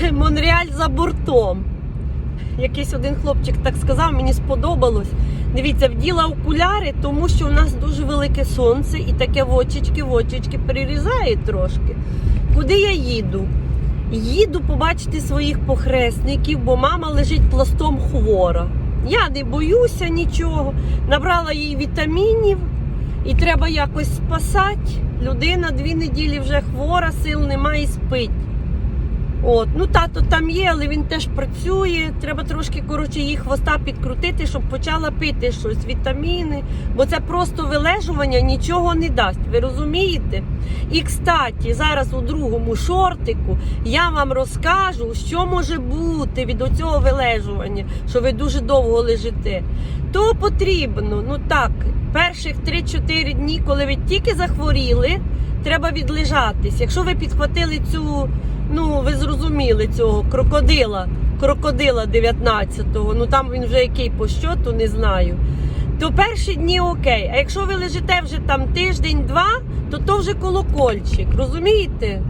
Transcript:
Монреаль за бортом. Якийсь один хлопчик так сказав, мені сподобалось. Дивіться, вділа окуляри, тому що у нас дуже велике сонце і таке в очечки, в очечки перерізає трошки. Куди я їду? Їду побачити своїх похресників, бо мама лежить пластом хвора. Я не боюся нічого, набрала їй вітамінів і треба якось спасати. Людина дві неділі вже хвора, сил немає і спить. От, ну тато там є, але він теж працює. Треба трошки коротше її хвоста підкрутити, щоб почала пити щось, вітаміни. Бо це просто вилежування нічого не дасть. Ви розумієте? І кстаті, зараз у другому шортику я вам розкажу, що може бути від оцього вилежування, що ви дуже довго лежите. То потрібно, ну так, перших 3-4 дні, коли ви тільки захворіли, треба відлежатись. Якщо ви підхватили цю. Ну, ви зрозуміли цього крокодила, крокодила 19-го. Ну там він вже який по щоту, не знаю. То перші дні окей. А якщо ви лежите вже там тиждень-два, то то вже колокольчик, розумієте?